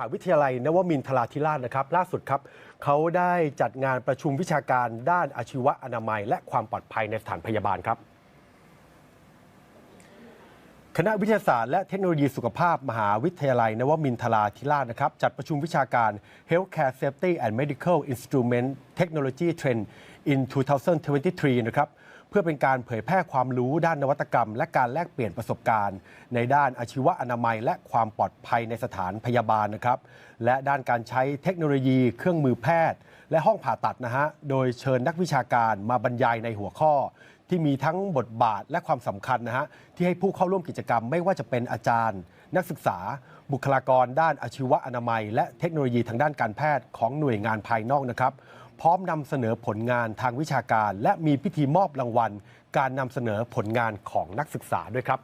หาวิทยาลัยนวมินทราธิราชนะครับ ล่าสุดครับเขาได้จัดงานประชุมวิชาการด้านอาชีวะอนามัย และความปลอดภัยในสถานพยาบาลครับ คณะวิทยาศาสตร์และเทคโนโลยีสุขภาพมหาวิทยาลัยนวมินทราธิราชนะครับ จัดประชุมวิชาการ Healthcare Safety and Medical Instrument Technology Trend in 2023 นะครับเพื่อเป็นการเผยแพร่ความรู้ด้านนวัตกรรม และการแลกเปลี่ยนประสบการณ์ ในด้านอาชีวะอนามัย และความปลอดภัยในสถานพยาบาลนะครับ และด้านการใช้เทคโนโลยี เครื่องมือแพทย์ และห้องผ่าตัดนะฮะโดยเชิญนักวิชาการมาบรรยายในหัวข้อ ที่มีทั้งบทบาทและความสำคัญนะฮะที่ให้ผู้เข้าร่วมกิจกรรมไม่ว่าจะเป็นอาจารย์ นักศึกษา บุคลากร ด้านอาชีวะอนามัย และเทคโนโลยีทางด้านการแพทย์ของหน่วยงานภายนอกนะครับ พร้อมนำเสนอผลงานทางวิชาการ และมีพิธีมอบรางวัล การนำเสนอผลงานของนักศึกษาด้วยครับ